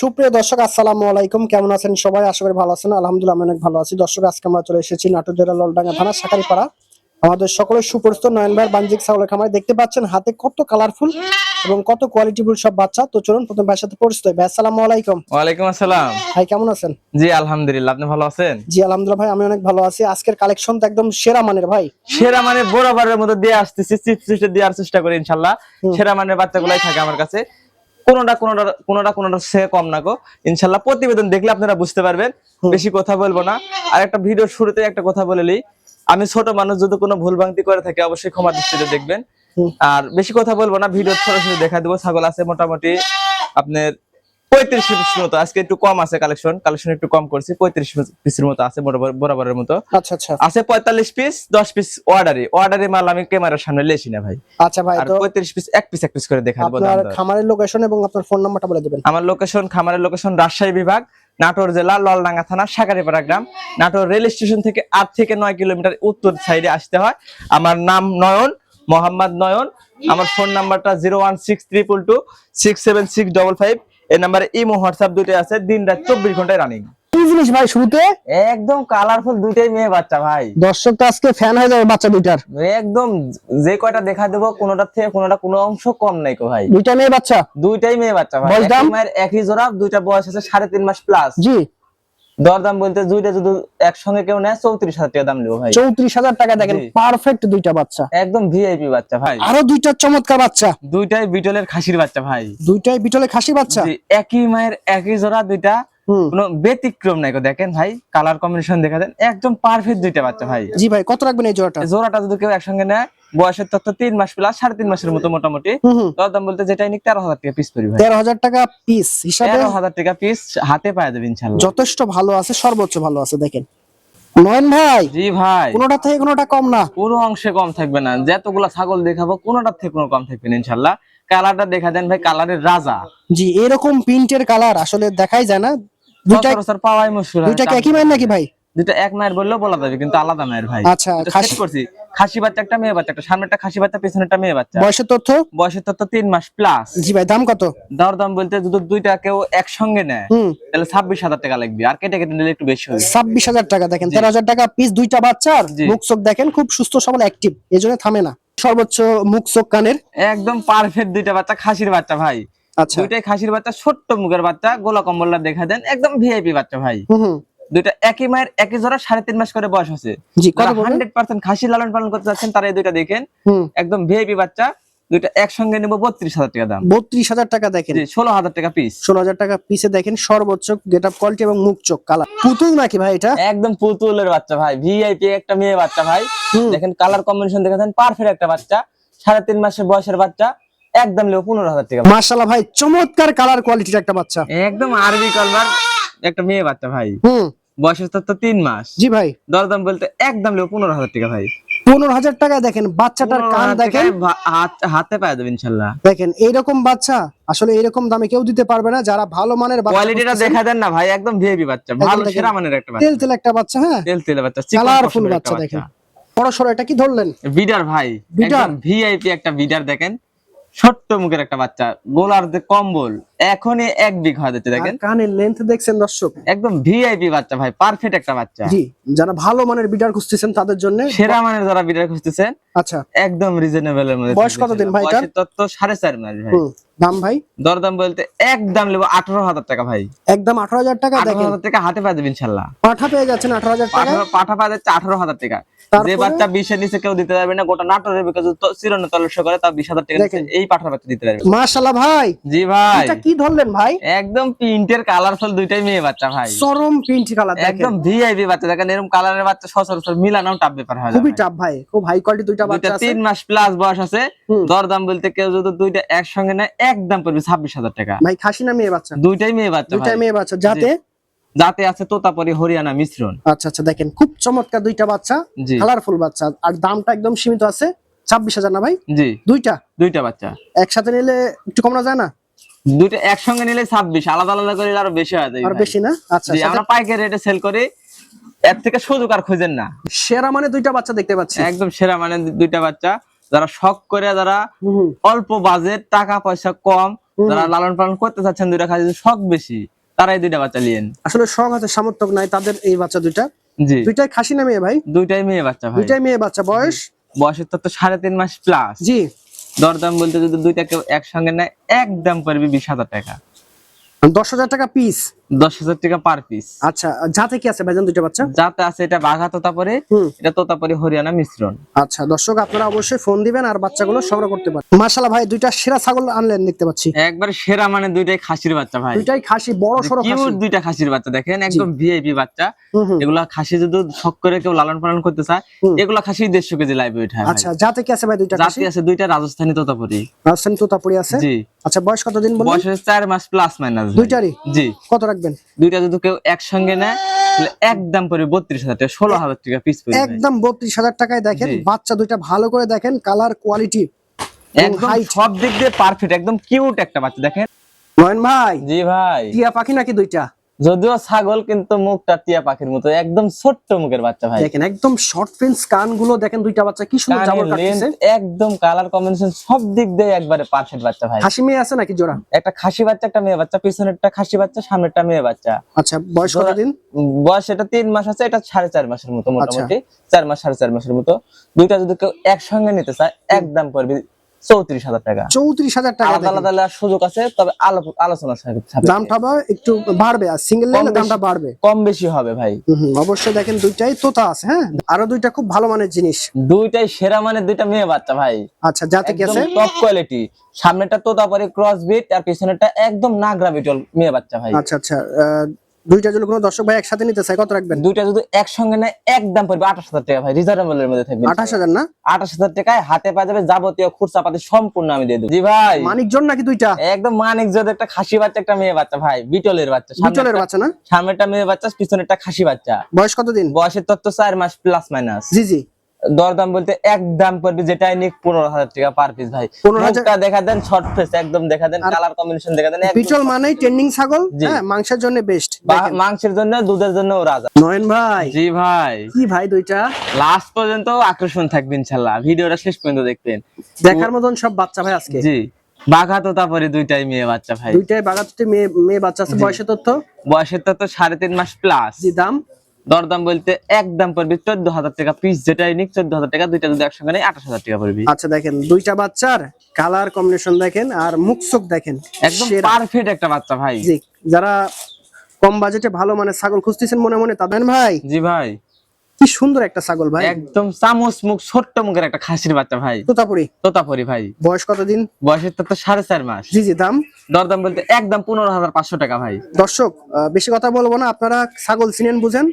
সুপ্রিয় দর্শক আসসালামু আলাইকুম। কেমন আছেন সবাই? আশা করি ভালো আছেন। আলহামদুলিল্লাহ আমি অনেক ভালো আছি। দর্শক আজকে আমরা চলে এসেছি নাটোর জেলা ললডাঙ্গা থানা সাকারিপাড়া আমাদের সকলের সুপরিচিত নয়ন ভাইয়ের বাণিজ্যিক ছাগলের খামারে দেখতে পাচ্ছেন হাতে কত কালারফুল এবং কত কোয়ালিটিফুল সব বাচ্চা। তো চলুন প্রথম ভাইয়ের সাথে পরিচিত হই। ভাই আসসালামু আলাইকুম। ওয়ালাইকুম আসসালাম। ভাই কেমন আছেন? জি আলহামদুলিল্লাহ। আপনি ভালো আছেন? জি আলহামদুলিল্লাহ ভাই আমি অনেক ভালো আছি। আজকের কালেকশন তো একদম সেরা মানের ভাই। সেরা মানে বরাবরের মধ্যে দিয়ে আসতেছি। চিপস দেওয়ার চেষ্টা করি ইনশাল্লাহ। সেরা মানের বাচ্চাগুলাই থাকে আমার কাছে। কোনোটা কোনোটা কোনোটা কোনোটা সে কম না গো। ইনশাল্লাহ প্রতিবেদন দেখলে আপনারা বুঝতে পারবেন। বেশি কথা বলব না। আর একটা ভিডিওর শুরুতে একটা কথা বলে নিই আমি ছোট মানুষ যদি কোনো ভুল ভাঙতি করে থাকে অবশ্যই ক্ষমা দৃষ্টিতে দেখবেন। আর বেশি কথা বলব না ভিডিও সরাসরি দেখা দেবো। ছাগল আছে মোটামুটি আপনার পঁয়ত্রিশ পিসের মতো আজকে একটু কম আছে কালেকশন কালেকশন একটু কম করছি পঁয়ত্রিশ পিসের মতো আছে বরাবরের মতো। আচ্ছা আচ্ছা। আছে পঁয়তাল্লিশ পিস দশ পিস অর্ডারে অর্ডারে মাল আমি ক্যামেরার সামনে লেছি না ভাই। আচ্ছা ভাই পঁয়ত্রিশ পিস এক পিস এক পিস করে দেখা দেবো আপনার খামারের লোকেশন এবং আপনার ফোন নাম্বারটা বলে দিবেন। আমার লোকেশন খামারের লোকেশন রাজশাহী বিভাগ নাটোর জেলা ললডাঙ্গা থানা সাকারিপাড়া গ্রাম। নাটোর রেল স্টেশন থেকে আট থেকে নয় কিলোমিটার উত্তর সাইডে আসতে হয়। আমার নাম নয়ন মোহাম্মদ নয়ন। আমার ফোন নাম্বারটা zero one six triple two six seven six double five এই নাম্বারে ইমো হোয়াটসঅ্যাপ দুটোই আছে দিন রাত চব্বিশ ঘন্টায় রানিং কি জিনিস ভাই শুরুতে? একদম কালারফুল দুইটাই মেয়ে বাচ্চা ভাই। দর্শক তো আজকে ফ্যান হয়ে যাবে বাচ্চা দুইটার। একদম যে কয়টা দেখা দেবো কোনোটার থেকে কোনোটা কোনো অংশ কম নাই কো ভাই। দুইটা মেয়ে বাচ্চা? দুইটাই মেয়ে বাচ্চা ভাই। একই একই জোড়া দুইটা বয়স আছে সাড়ে তিন মাস প্লাস জি। দরদাম বলতে দুইটা যদি একসঙ্গে কেউ নেয় চৌত্রিশ হাজার টাকা দাম নেব ভাই। চৌত্রিশ হাজার টাকা দেখেন পারফেক্ট দুইটা বাচ্চা। একদম ভিআইপি বাচ্চা ভাই। আরও দুইটা চমৎকার বাচ্চা। দুইটাই বিটলের খাসির বাচ্চা ভাই। দুইটাই বিটলের খাসির বাচ্চা? একই মায়ের একই জোড়া দুইটা। কোনো ব্যতিক্রম নাই দেখেন ভাই কালার কম্বিনেশন দেখা দেন একদম পারফেক্ট দুইটা বাচ্চা ভাই। জি ভাই কত রাখবেন এই জোড়াটা? জোড়াটা যদি কেউ একসঙ্গে নেয় বয়সের তথ্য তিন মাস প্লাস সাড়ে তিন মাসের মতো মোটামুটি। দরদাম বলতে যেটাই নিক তেরো হাজার টাকা পিস ভাই তেরো হাজার টাকা পিস হিসাবে তেরো হাজার টাকা পিস হাতে পায়ে দেবে ইনশাল্লাহ যথেষ্ট ভালো আছে সর্বোচ্চ ভালো আছে দেখেন। নয়ন ভাই জি ভাই। কোনোটা থেকে কোনোটা কম না। কোনো অংশে কম থাকবে না। যতগুলা ছাগল দেখাবো থেকে কোনো কম থাকবে না ইনশাল্লাহ কালারটা দেখা দেন ভাই কালারের রাজা। জি এরকম প্রিন্টের কালার আসলে দেখাই যায় না। দুইটা পাওয়াই মুশকিল দুইটা একই নাকি ভাই? দুইটা এক মায়ের বললেও বলা যাবে কিন্তু আলাদা মায়ের ভাই। আচ্ছা খাসি করছি। খাসি বাচ্চা একটা মেয়ে বাচ্চা একটা সামনে একটা খাসি বাচ্চা পেছনে একটা মেয়ে বাচ্চা। বয়সের তথ্য? বয়সের তথ্য তিন মাস প্লাস জি ভাই দাম কত? দর দাম বলতে যদি দুইটা কেউ একসঙ্গে নেয় তাহলে ছাব্বিশ হাজার টাকা লাগবে। আর কেটে কেটে নিলে একটু বেশি হবে। ছাব্বিশ হাজার টাকা দেখেন তেরো হাজার টাকা পিস দুইটা বাচ্চার মুখ চোখ দেখেন খুব সুস্থ সবল অ্যাক্টিভ এই জন্য থামে না। সর্বোচ্চ মুখ চোখ কানের। একদম পারফেক্ট দুইটা বাচ্চা খাসির বাচ্চা ভাই। আচ্ছা। দুইটাই খাসির বাচ্চা ছোট্ট মুখের বাচ্চা গোলা কম্বলটা দেখা দেন একদম ভিআইপি বাচ্চা ভাই। দুইটা একই মায়ের একই জোড়া সাড়ে তিন মাস করে বয়স বলবেন হান্ড্রেড পার্সেন্ট খাসি লালন পালন করতে যাচ্ছেন তারা এই দুইটা দেখেন। একদম ভিআইপি বাচ্চা দুইটা একসঙ্গে নেব বত্রিশ হাজার টাকা দাম। বত্রিশ হাজার টাকা দেখেন। ষোলো হাজার টাকা পিস ষোলো হাজার টাকা পিসে দেখেন সর্বোচ্চ গেট আপ কোয়ালিটি এবং মুখ চোখ কালার পুতুল নাকি ভাই এটা? একদম পুতুলের বাচ্চা ভাই ভিআইপি একটা মেয়ে বাচ্চা ভাই। দেখেন কালার কম্বিনেশন দেখেছেন পারফেক্ট একটা বাচ্চা। সাড়ে তিন মাসের বয়সের বাচ্চা একদম লেও পনেরো হাজার টাকা। মার্শাল্লাহ ভাই চমৎকার কালার কোয়ালিটির একটা বাচ্চা। একদম আরবি কালবার একটা মেয়ে বাচ্চা ভাই। হুম। বয়সের তো তিন মাস। জি ভাই। দরদাম বলতে একদম লেও পনেরো হাজার টাকা ভাই। পনেরো হাজার টাকা দেখেন বাচ্চাটার কান দেখেন। হাত- পায়ে দেবে ইনশাল্লাহ। দেখেন এইরকম বাচ্চা আসলে এরকম দামে কেউ দিতে পারবে না। যারা ভালো মানের কোয়ালিটিটা দেখা দেন না ভাই একদম ভিআইপি বাচ্চা ভালো সেরা মানের একটা বাচ্চা। তেল তেল একটা বাচ্চা হ্যাঁ? তেল তেলে বাচ্চা কালারফুল বাচ্চা দেখেন। বড় এটা কি ধরলেন? বিডার ভাই বিডার? ভিআইপি একটা বিডার দেখেন। ছোট্ট মুখের একটা বাচ্চা গোলার যে কম্বল। এখনই এক বিঘ যাচ্ছে দেখেন। কানের লেন্থ দেখছেন দর্শক? একদম ভিআইপি বাচ্চা ভাই পারফেক্ট একটা বাচ্চা। জি যারা ভালো মানের বিডার খুঁজতেছেন তাদের জন্য সেরা মানের যারা বিডার খুঁজতেছেন আচ্ছা। একদম রিজনেবল এর মধ্যে বয়স কতদিন ভাই এটার? বয়সের তত্ত্ব সাড়ে চার মাস ভাই। দাম ভাই? দরদাম বলতে একদম নেব আঠারো হাজার টাকা ভাই। একদম আঠারো হাজার টাকা দেখেন। হাজার টাকা হাতে পায়ে দেবেন ইনশাল্লাহ। পাঠা পেয়ে যাচ্ছেন আঠারো হাজার টাকা পাঠা পাঠা পাওয়া যাচ্ছে আঠারো হাজার টাকা। যে? বাচ্চা বিশের নিচে কেউ দিতে পারবে না গোটা নাটোরের বিকাশ চিরন তলস্য করে তা বিশ হাজার টাকা এই পাঠার বাচ্চা দিতে পারবে। মার্শাল্লাহ ভাই। জি ভাই। এটা কি ধরলেন ভাই? একদম প্রিন্টের কালারফুল দুইটাই মেয়ে বাচ্চা ভাই। চরম প্রিন্ট কালার দেখেন। একদম ভিআইপি বাচ্চা দেখেন এরকম কালারের বাচ্চা সচরাচর মিলানো টাপ ব্যাপার হয় খুবই। টাফ ভাই খুব হাই কোয়ালিটি দুইটা বাচ্চা আছে। তিন মাস প্লাস বয়স আছে। দরদাম বলতে কেউ যদি দুইটা একসঙ্গে নেয় একদম পড়বে ছাব্বিশ হাজার টাকা। ভাই খাসি না মেয়ে বাচ্চা। দুইটাই মেয়ে বাচ্চা দুইটা ভাই। মেয়ে বাচ্চা। যাতে? যাতে আছে তোতাপরি হরিয়ানা মিশ্রণ। আচ্ছা আচ্ছা দেখেন খুব চমৎকার দুইটা বাচ্চা কালারফুল বাচ্চা। আর দামটা একদম সীমিত আছে। ছাব্বিশ হাজার না ভাই? জি। দুইটা? দুইটা বাচ্চা। একসাথে নিলে একটু কমানো যায় না? দুইটা একসঙ্গে নিলে ছাব্বিশ আলাদা আলাদা করে আরও বেশি হয়ে যায় আর বেশি না? আচ্ছা আমরা পাইকারি রেটে সেল করি এর থেকে সুযোগ আর খুঁজেন না। সেরা মানে দুইটা বাচ্চা দেখতে পাচ্ছি। একদম সেরা মানে দুইটা বাচ্চা যারা শখ করে যারা অল্প বাজেট টাকা পয়সা কম যারা লালন পালন করতে চাচ্ছেন দুইটা খাসি শখ বেশি তারাই দুইটা বাচ্চা লিয়েন আসলে শখ আছে সামর্থক নাই তাদের এই বাচ্চা দুইটা। জি। দুইটাই খাসি না মেয়ে ভাই? দুইটাই মেয়ে বাচ্চা ভাই। দুইটাই মেয়ে বাচ্চা বয়স? বয়সের তো সাড়ে তিন মাস প্লাস জি। দরদাম বলতে যদি দুইটা কেউ একসঙ্গে নেয় একদম পারবি বিশ হাজার টাকা। দশ হাজার টাকা পিস দশ হাজার টাকা পার পিস আচ্ছা যাতে কি আছে ভাইজান বাচ্চা? যাতে আছে এটা বাঘা তোতাপরে এটা তোতাপরে হরিয়ানা মিশ্রণ। আচ্ছা দর্শক আপনারা অবশ্যই ফোন দিবেন আর বাচ্চাগুলো সংগ্রহ করতে পারেন। মাশাআল্লাহ ভাই দুইটা সেরা ছাগল আনলেন দেখতে পাচ্ছি। একবার সেরা মানে দুইটাই খাসির বাচ্চা ভাই। দুইটাই খাসি বড় সড়ো খাসি। দুইটা খাসির বাচ্চা দেখেন একদম ভিআইপি বাচ্চা। এগুলা খাসি যদি শখ করে কেউ লালন পালন করতে চায় এগুলা খাসি দেড়শো কেজি লাইবে ওঠা আচ্ছা যাতে কি আছে ভাই দুইটা খাসি? আছে দুইটা রাজস্থানী তোতাপুরি রাজস্থানী তোতাপুরি আছে? জি। আচ্ছা বয়স কতদিন বলুন বয়স চার মাস প্লাস মাইনাস দুইটারই? জি। কত রাখবেন। দুইটা যদি কেউ একসঙ্গে নেয় একদম পরে বত্রিশ হাজার টাকা ষোলো হাজার টাকা পিস একদম বত্রিশ হাজার টাকায় দেখেন বাচ্চা দুইটা ভালো করে দেখেন কালার কোয়ালিটি একদম। সব দিক দিয়ে পারফেক্ট একদম কিউট একটা বাচ্চা দেখেন। নয়ন ভাই জি ভাই। টিয়া পাখি নাকি দুইটা? যদিও ছাগল কিন্তু মুখটা টিয়া পাখির মতো একদম ছোট্ট মুখের বাচ্চা ভাই। দেখেন একদম শর্ট ফেন্স কানগুলো দেখেন দুইটা বাচ্চা কি সুন্দর জাবর length একদম কালার কম্বিনেশন সব দিক দিয়ে একবারে পারফেক্ট বাচ্চা ভাই। হাসি মেয়ে আছে নাকি জোড়া? একটা খাসি বাচ্চা একটা মেয়ে বাচ্চা পিছনেরটা খাসি বাচ্চা সামনেরটা মেয়ে বাচ্চা। আচ্ছা বয়স জোড়া- কতদিন বয়স এটা তিন মাস আছে এটা সাড়ে চার মাসের মতো আচ্ছা। মোটামুটি। চার মাস সাড়ে চার মাসের মতো। দুইটা যদি কেউ একসঙ্গে নিতে চায় একদম পড়বে চৌত্রিশ হাজার টাকা। চৌত্রিশ হাজার টাকা আলাদা আলাদা সুযোগ আছে তবে আলোচনা দামটা বা একটু বাড়বে আর সিঙ্গেল কম লাইনে বেশি। দামটা বাড়বে। কম বেশি হবে ভাই। অবশ্যই দেখেন দুইটাই তোতা আছে হ্যাঁ? আরও দুইটা খুব ভালো মানের জিনিস। দুইটাই সেরা মানে দুইটা মেয়ে বাচ্চা ভাই। আচ্ছা যাতে কি আছে? টপ কোয়ালিটি সামনেটা তোতাপারি ক্রস বিট আর পিছনেরটা একদম নাগরা বিটল মেয়ে বাচ্চা ভাই। আচ্ছা আচ্ছা দুইটা যদি কোনো দর্শক ভাই একসাথে নিতে চায় কত রাখবেন? দুইটা যদি একসঙ্গে নেয় একদম পড়বে আঠাশ হাজার টাকা ভাই রিজনেবলের মধ্যে থাকবে। আঠাশ হাজার না? আঠাশ হাজার টাকায় হাতে পাওয়া যাবে যাবতীয় খুরসা পাতি সম্পূর্ণ আমি দিয়ে দেবো। জি ভাই। মানিকজন নাকি দুইটা? একদম মানিক যদি একটা খাসি বাচ্চা একটা মেয়ে বাচ্চা ভাই বিটলের বাচ্চা। বিটলের বাচ্চা না? সামনেরটা মেয়ে বাচ্চা পিছনেরটা খাসি বাচ্চা। বয়স কতদিন? বয়সের তত্ত্ব চার মাস প্লাস মাইনাস জি জি। দরদাম বলতে এক দাম পড়বে যেটা নিক পনেরো হাজার টাকা পার পিস ভাই। 15,000 মুখটা দেখা দেন শর্ট ফেস একদম দেখা দেন কালার কম্বিনেশন দেখা দেন বিটল মানেই ট্রেন্ডিং ছাগল হ্যাঁ মাংসের জন্য বেস্ট মাংসের জন্য দুধের জন্য রাজা। নয়ন ভাই। জি ভাই। কি ভাই দুইটা? লাস্ট পর্যন্ত আকর্ষণ থাকবে ইনশাল্লাহ। ভিডিওটা শেষ পর্যন্ত দেখবেন। দেখার মতন সব বাচ্চা ভাই আজকে। জি। বাঘা তো তারপরে দুইটাই মেয়ে বাচ্চা ভাই। দুইটাই বাগাতে মেয়ে মেয়ে বাচ্চা আছে। বয়সের তথ্য? বয়সের তো সাড়ে তিন মাস প্লাস জি দাম? দরদাম বলতে একদম পড়বে চোদ্দ হাজার টাকা পিস যেটাই নিক চোদ্দ হাজার টাকা দুইটা যদি একসঙ্গে নেই আঠাশ হাজার টাকা পড়বে। আচ্ছা দেখেন দুইটা বাচ্চার কালার কম্বিনেশন দেখেন আর মুখ চোখ দেখেন একদম পারফেক্ট একটা বাচ্চা ভাই। জি যারা কম বাজেটে ভালো মানে ছাগল খুঁজতেছেন মনে মনে তাদের ভাই। জি ভাই। কি সুন্দর একটা ছাগল ভাই। একদম চামচ মুখ ছোট্ট মুখের একটা খাসির বাচ্চা ভাই। তোতাপুরি। তোতাপরি ভাই। বয়স কতদিন বয়সের তো সাড়ে চার মাস। জি জি দাম? দরদাম বলতে একদম পনেরো হাজার পাঁচশো টাকা ভাই। দর্শক বেশি কথা বলব না আপনারা ছাগল চিনেন বুঝেন।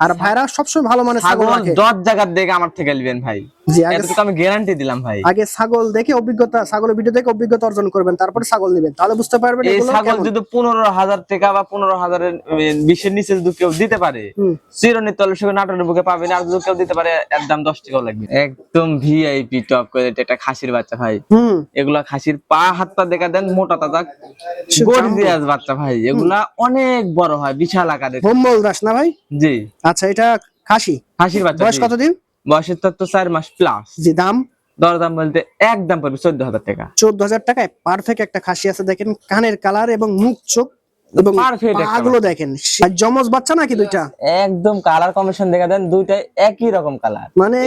আর ভাইরা সবসময় ভালো মানে ছাগল রাখে। দশ জায়গার দেখে আমার থেকে নেবেন ভাই। জি আমি গ্যারান্টি দিলাম ভাই। আগে ছাগল দেখে অভিজ্ঞতা ছাগলের ভিডিও দেখে অভিজ্ঞতা অর্জন করবেন তারপরে ছাগল নেবেন। তাহলে বুঝতে পারবেন এই ছাগল যদি পনেরো হাজার টাকা বা পনেরো হাজারের বিশের নিচে যদি কেউ দিতে পারে নাটোরের বুকে পাবেন আর যদি কেউ দিতে পারে এর দাম দশ টাকাও লাগবে। একদম ভিআইপি টপ করে একটা খাসির বাচ্চা ভাই। হুম। এগুলা খাসির পা হাত পা দেখা দেন মোটা তাজা গর্জিয়াস বাচ্চা ভাই। এগুলা অনেক বড় হয় বিশাল আকারের। দাস না ভাই? জি। আচ্ছা এটা খাসি। খাসির বাচ্চা বয়স। কতদিন? বয়সের তত্ত্ব চার মাস প্লাস জি দাম? দরদাম বলতে একদম পড়বে চোদ্দ হাজার টাকা। চোদ্দ হাজার টাকায় পারফেক্ট একটা খাসি আছে দেখেন কানের কালার এবং মুখ চোখ এবং পাগুলো দেখেন জমজ বাচ্চা নাকি দুইটা? একদম কালার কম্বিনেশন দেখা দেন দুইটাই একই রকম কালার মানে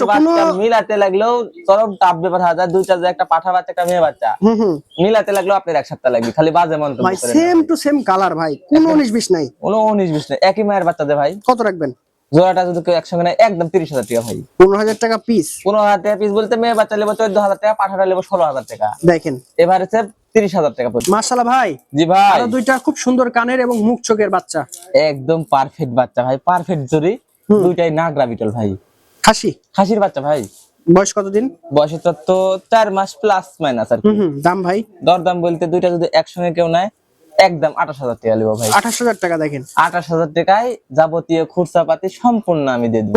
তো কোনো মিলাতে লাগলেও চরম টাপ ব্যাপার হাজার দুইটা যে একটা পাঠা বাচ্চা একটা মেয়ে বাচ্চা। হুম মিলাতে লাগলেও আপনার এক সপ্তাহ লাগবে খালি বাজে মন্তব্য ভাই সেম টু সেম কালার ভাই। কোনো উনিশ বিশ নাই। কোনো উনিশ বিশ নাই একই মায়ের বাচ্চা দে ভাই। কত রাখবেন? জোড়াটা যদি কেউ একসঙ্গে নেয় একদম তিরিশ হাজার টাকা ভাই। পনেরো হাজার টাকা পিস পনেরো হাজার টাকা পিস বলতে মেয়ে বাচ্চা নেব চোদ্দ হাজার টাকা পাঠাটা নেব ষোলো হাজার টাকা। দেখেন। এবার তিরিশ হাজার টাকা মার্শাল্লাহ ভাই। জি ভাই। আরও দুইটা খুব সুন্দর কানের এবং মুখ চোখের বাচ্চা। একদম পারফেক্ট বাচ্চা ভাই পারফেক্ট জরি। দুইটাই নাগরা বিটল ভাই। খাসি? খাসির বাচ্চা ভাই। বয়স কতদিন? বয়সের তো চার মাস প্লাস মাইনাস আর দাম ভাই? দরদাম বলতে দুইটা যদি একসঙ্গে কেউ নেয় একদম আঠাশ হাজার টাকা নেব ভাই। আঠাশ হাজার টাকা দেখেন। আঠাশ হাজার টাকায় যাবতীয় খুচরা পাতি সম্পূর্ণ আমি দিয়ে দেবো।